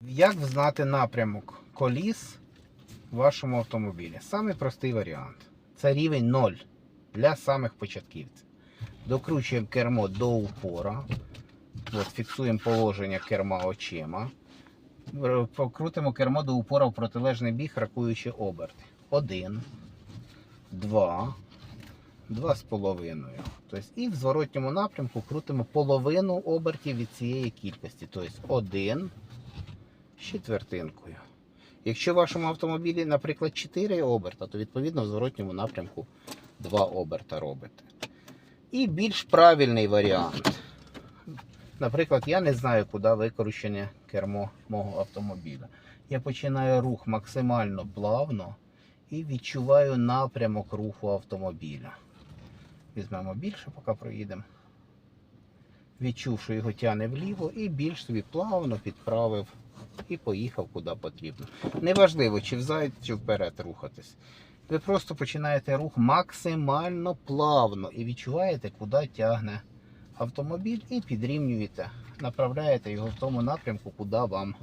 Як знати напрямок коліс в вашому автомобілі? Самий простий варіант. Це рівень 0 для самих початківців. Докручуємо кермо до упора. От, фіксуємо положення керма очима. Покрутимо кермо до упора в протилежний біг, рахуючи оберти. Один, два, два з половиною. Тобто, і в зворотньому напрямку крутимо половину обертів від цієї кількості. Тобто один четвертинкою. Якщо в вашому автомобілі, наприклад, 4 оберта, то відповідно в зворотньому напрямку 2 оберта робите. І більш правильний варіант. Наприклад, я не знаю, куди викручене кермо мого автомобіля. Я починаю рух максимально плавно і відчуваю напрямок руху автомобіля. Візьмемо більше, поки проїдемо. Відчув, що його тяне вліво, і більш собі плавно підправив і поїхав куди потрібно. Неважливо, чи взад, чи вперед рухатись. Ви просто починаєте рух максимально плавно і відчуваєте, куди тягне автомобіль, і підрівнюєте, направляєте його в тому напрямку, куди вам